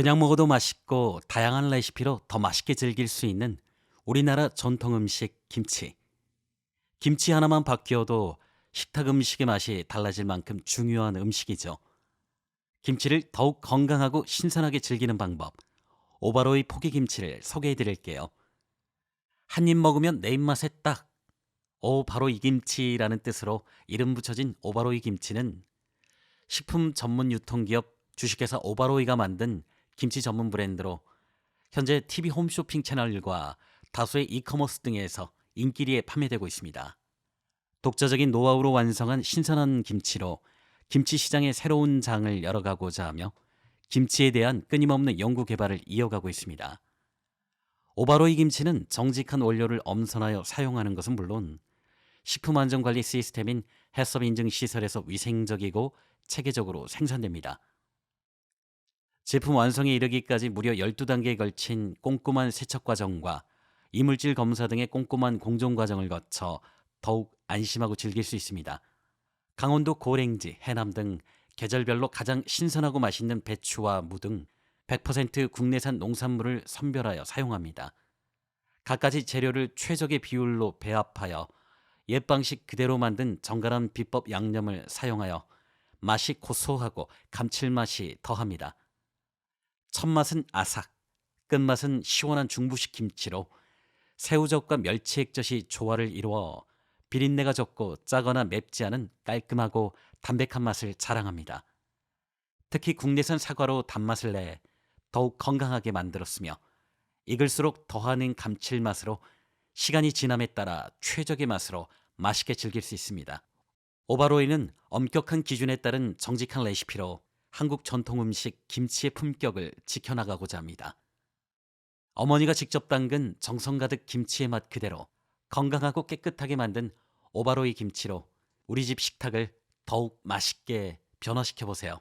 그냥 먹어도 맛있고 다양한 레시피로 더 맛있게 즐길 수 있는 우리나라 전통 음식 김치. 김치 하나만 바뀌어도 식탁 음식의 맛이 달라질 만큼 중요한 음식이죠. 김치를 더욱 건강하고 신선하게 즐기는 방법. 오바로이 포기 김치를 소개해 드릴게요. 한 입 먹으면 내 입맛에 딱. 오, 바로 이 김치라는 뜻으로 이름 붙여진 오바로이 김치는 식품 전문 유통기업 주식회사 오바로이가 만든 김치 전문 브랜드로 현재 TV 홈쇼핑 채널과 다수의 이커머스 등에서 인기리에 판매되고 있습니다. 독자적인 노하우로 완성한 신선한 김치로 김치 시장의 새로운 장을 열어가고자 하며 김치에 대한 끊임없는 연구 개발을 이어가고 있습니다. 오바로이 김치는 정직한 원료를 엄선하여 사용하는 것은 물론 식품 안전 관리 시스템인 해썹 인증 시설에서 위생적이고 체계적으로 생산됩니다. 제품 완성에 이르기까지 무려 12단계에 걸친 꼼꼼한 세척 과정과 이물질 검사 등의 꼼꼼한 공정 과정을 거쳐 더욱 안심하고 즐길 수 있습니다. 강원도 고랭지, 해남 등 계절별로 가장 신선하고 맛있는 배추와 무 등 100% 국내산 농산물을 선별하여 사용합니다. 갖가지 재료를 최적의 비율로 배합하여 옛 방식 그대로 만든 정갈한 비법 양념을 사용하여 맛이 고소하고 감칠맛이 더합니다. 첫맛은 아삭, 끝맛은 시원한 중부식 김치로 새우젓과 멸치액젓이 조화를 이루어 비린내가 적고 짜거나 맵지 않은 깔끔하고 담백한 맛을 자랑합니다. 특히 국내산 사과로 단맛을 내 더욱 건강하게 만들었으며 익을수록 더하는 감칠맛으로 시간이 지남에 따라 최적의 맛으로 맛있게 즐길 수 있습니다. 오바로이는 엄격한 기준에 따른 정직한 레시피로 한국 전통 음식 김치의 품격을 지켜나가고자 합니다. 어머니가 직접 담근 정성 가득 김치의 맛 그대로 건강하고 깨끗하게 만든 오바로이 김치로 우리 집 식탁을 더욱 맛있게 변화시켜 보세요.